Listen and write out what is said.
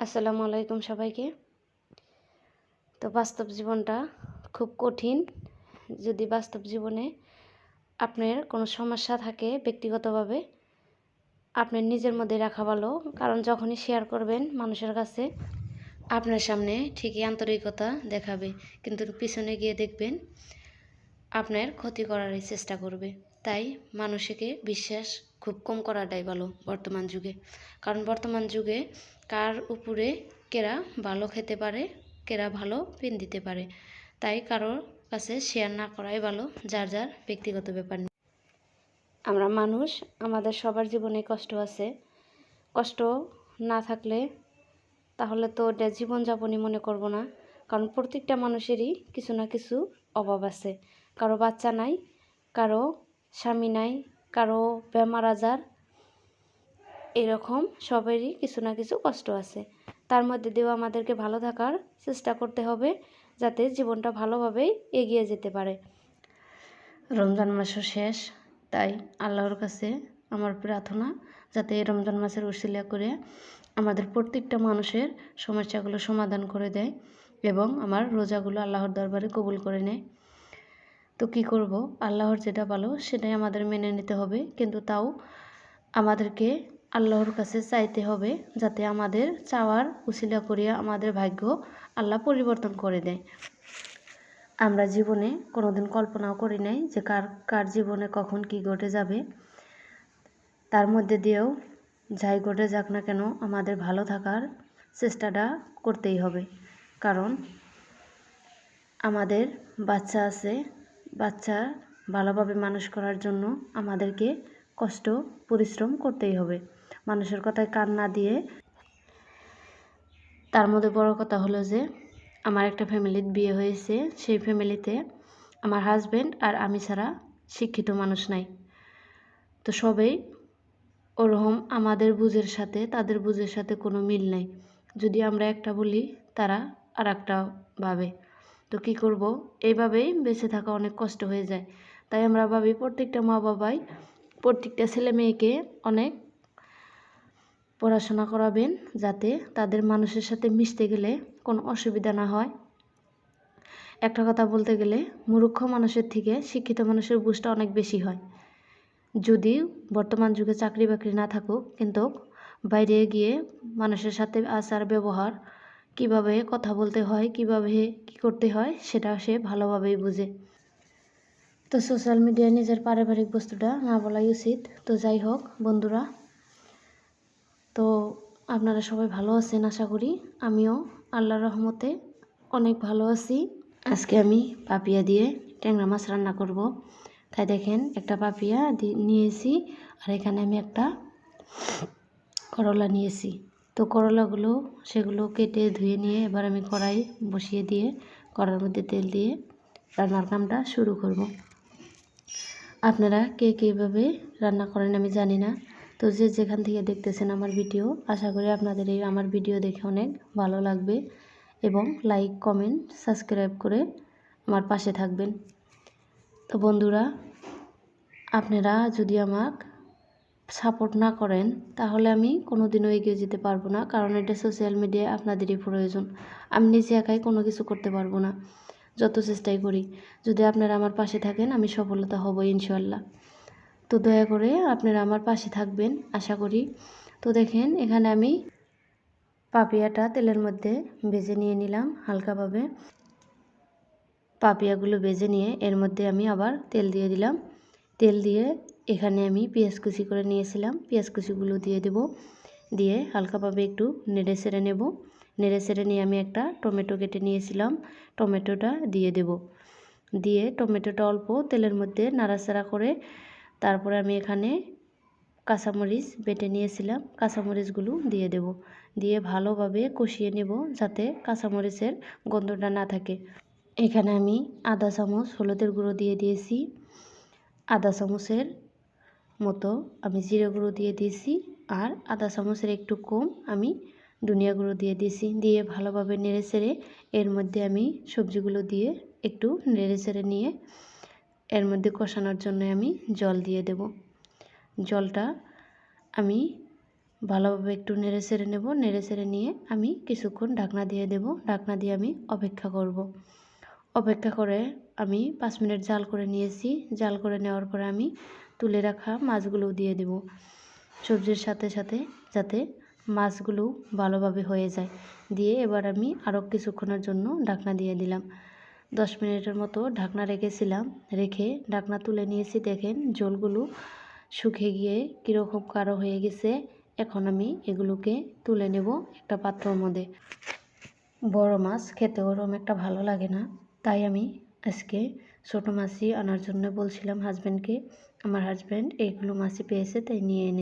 আসসালামু আলাইকুম সবাইকে। তো বাস্তব জীবনটা খুব কঠিন। যদি বাস্তব জীবনে আপনার কোনো সমস্যা থাকে ব্যক্তিগতভাবে, আপনার নিজের মধ্যে রাখা ভালো। কারণ যখনই শেয়ার করবেন মানুষের কাছে, আপনার সামনে ঠিকই আন্তরিকতা দেখাবে। কিন্তু পিছনে গিয়ে দেখবেন, আপনার ক্ষতি করারই চেষ্টা করবে। তাই মানুষকে বিশ্বাস খুব কম করাটাই ভালো বর্তমান যুগে। কারণ বর্তমান যুগে কার উপরে কেরা ভালো খেতে পারে, কেরা ভালো পেন দিতে পারে। তাই কারোর কাছে শেয়ার না করাই ভালো, যার যার ব্যক্তিগত ব্যাপার আমরা মানুষ, আমাদের সবার জীবনে কষ্ট আছে। কষ্ট না থাকলে তাহলে তো ওটা জীবনযাপনই মনে করব না। কারণ প্রত্যেকটা মানুষেরই কিছু না কিছু অভাব আছে। কারও বাচ্চা নাই, কারও স্বামী নাই, কারও বেমার আজার এরকম সবারই কিছু না কিছু কষ্ট আছে। তার মধ্যে দিয়েও আমাদেরকে ভালো থাকার চেষ্টা করতে হবে, যাতে জীবনটা ভালোভাবেই এগিয়ে যেতে পারে। রমজান মাসও শেষ, তাই আল্লাহর কাছে আমার প্রার্থনা, যাতে এই রমজান মাসের উশিলা করে আমাদের প্রত্যেকটা মানুষের সমস্যাগুলো সমাধান করে দেয় এবং আমার রোজাগুলো আল্লাহর দরবারে কবুল করে নেয়। তো কি করব? আল্লাহর যেটা ভালো, সেটাই আমাদের মেনে নিতে হবে, কিন্তু তাও আমাদেরকে আল্লাহর কাছে চাইতে হবে যাতে আমাদের চাওয়ার উশিলা করিয়া আমাদের ভাগ্য আল্লাহ পরিবর্তন করে দেয়। আমরা জীবনে কোনোদিন কল্পনাও করি নাই যে কার কার জীবনে কখন কি ঘটে যাবে। তার মধ্যে দিয়েও যাই ঘটে যাক না কেন আমাদের ভালো থাকার চেষ্টাটা করতেই হবে। কারণ আমাদের বাচ্চা আছে, বাচ্চা ভালোভাবে মানুষ করার জন্য আমাদেরকে কষ্ট, পরিশ্রম করতেই হবে। মানুষের কথায় কান না দিয়ে। তার মধ্যে বড় কথা হলো যে, আমার একটা ফ্যামিলির বিয়ে হয়েছে। সেই ফ্যামিলিতে আমার হাজব্যান্ড আর আমি ছাড়া শিক্ষিত মানুষ নাই। তো সবাই ওরকম আমাদের বুঝের সাথে, তাদের বুঝের সাথে কোনো মিল নাই। যদি আমরা একটা বলি, তারা আর একটা ভাবে। তো কি করব? এইভাবেই বেঁচে থাকা অনেক কষ্ট হয়ে যায়। তাই আমরা ভাবি, প্রত্যেকটা মা বাবাই প্রত্যেকটা ছেলে মেয়েকে অনেক পড়াশোনা করাবেন যাতে তাদের মানুষের সাথে মিশতে গেলে কোনো অসুবিধা না হয়। একটা কথা বলতে গেলে, মূর্খ মানুষের থেকে শিক্ষিত মানুষের বুঝটা অনেক বেশি হয়। যদি বর্তমান যুগে চাকরি বাকরি না থাকুক, কিন্তু বাইরে গিয়ে মানুষের সাথে আচার ব্যবহার, কীভাবে কথা বলতে হয়, কীভাবে কি করতে হয়, সেটা সে ভালোভাবেই বুঝে। তো সোশ্যাল মিডিয়ায় নিজের পারিবারিক বস্তুটা না বলাই উচিত। তো যাই হোক, বন্ধুরা তো আপনারা সবাই ভালো আছেন আশা করি। আমিও আল্লাহর রহমতে অনেক ভালো আছি। আজকে আমি পাপিয়া দিয়ে ট্যাংরা মাছ রান্না করব। তাই দেখেন একটা পাপিয়া নিয়েছি আর এখানে আমি একটা করলা নিয়েছি। তো করলাগুলো সেগুলো কেটে ধুয়ে নিয়ে এবার আমি কড়াই বসিয়ে দিয়ে কড়ার মধ্যে তেল দিয়ে রান্নার কামটা শুরু করব। আপনারা কে কীভাবে রান্না করেন আমি জানি না। তো যে যেখান থেকে দেখতেছেন আমার ভিডিও, আশা করি আপনাদের এই আমার ভিডিও দেখে অনেক ভালো লাগবে এবং লাইক কমেন্ট সাবস্ক্রাইব করে আমার পাশে থাকবেন। তো বন্ধুরা, আপনারা যদি আমাক সাপোর্ট না করেন, তাহলে আমি কোনো দিনও এগিয়ে যেতে পারব না, কারণ এটা সোশ্যাল মিডিয়ায় আপনাদেরই প্রয়োজন। আমি নিজে একাই কোনো কিছু করতে পারব না, যত চেষ্টাই করি। যদি আপনারা আমার পাশে থাকেন, আমি সফলতা হব ইনশাল্লাহ তো দয়া করে আপনারা আমার পাশে থাকবেন, আশা করি। তো দেখেন, এখানে আমি পাপিয়াটা তেলের মধ্যে ভেজে নিয়ে নিলাম হালকাভাবে। পাপিয়াগুলো ভেজে নিয়ে এর মধ্যে আমি আবার তেল দিয়ে দিলাম। তেল দিয়ে এখানে আমি পেঁয়াজ কুচি করে নিয়েছিলাম। পেঁয়াজ কুচিগুলো দিয়ে দেব। দিয়ে হালকাভাবে একটু নেড়ে সেড়ে নেব। নেড়ে সেড়ে নিয়ে আমি একটা টমেটো কেটে নিয়েছিলাম। টমেটোটা দিয়ে দেব। দিয়ে টমেটোটা অল্প তেলের মধ্যে নাড়াচাড়া করে তারপরে আমি এখানে কাঁচামরিচ বেটে নিয়েছিলাম। কাঁচামরিচগুলো দিয়ে দেব। দিয়ে ভালোভাবে কষিয়ে নেব যাতে কাঁচামরিচের গন্ধটা না থাকে। এখানে আমি আধা চামচ হলুদের গুঁড়ো দিয়ে দিয়েছি। আধা চামচের মতো আমি জিরে গুঁড়ো দিয়ে দিয়েছি আর আধা চামচের একটু কম আমি ধনিয়া গুঁড়ো দিয়ে দিয়েছি। দিয়ে ভালোভাবে নেড়ে চেড়ে এর মধ্যে আমি সবজিগুলো দিয়ে একটু নেড়ে চেড়ে নিয়ে এর মধ্যে কষানোর জন্য আমি জল দিয়ে দেব। জলটা আমি ভালোভাবে একটু নেড়ে চেড়ে নেব। নেড়ে চেড়ে নিয়ে আমি কিছুক্ষণ ঢাকনা দিয়ে দেব। ঢাকনা দিয়ে আমি অপেক্ষা করব। অপেক্ষা করে আমি পাঁচ মিনিট জাল করে নিয়েছি। জাল করে নেওয়ার পরে আমি তুলে রাখা মাছগুলো দিয়ে দেব। সবজির সাথে সাথে যাতে মাছগুলো ভালোভাবে হয়ে যায়। দিয়ে এবার আমি আরও কিছুক্ষণের জন্য ঢাকনা দিয়ে দিলাম। দশ মিনিটের মতো ঢাকনা রেখেছিলাম, রেখে ঢাকনা তুলে নিয়েছি, দেখেন জলগুলো শুকিয়ে গিয়ে কীরকম কারও হয়ে গেছে। এখন আমি এগুলোকে তুলে নেব একটা পাত্রর মধ্যে। বড় মাছ খেতে ওরম একটা ভালো লাগে না, তাই আমি আজকে ছোটো মাছই আনার জন্য বলছিলাম হাজব্যান্ডকে আমার হাজব্যান্ড এইগুলো মাছই পেয়েছে, তাই নিয়ে এনে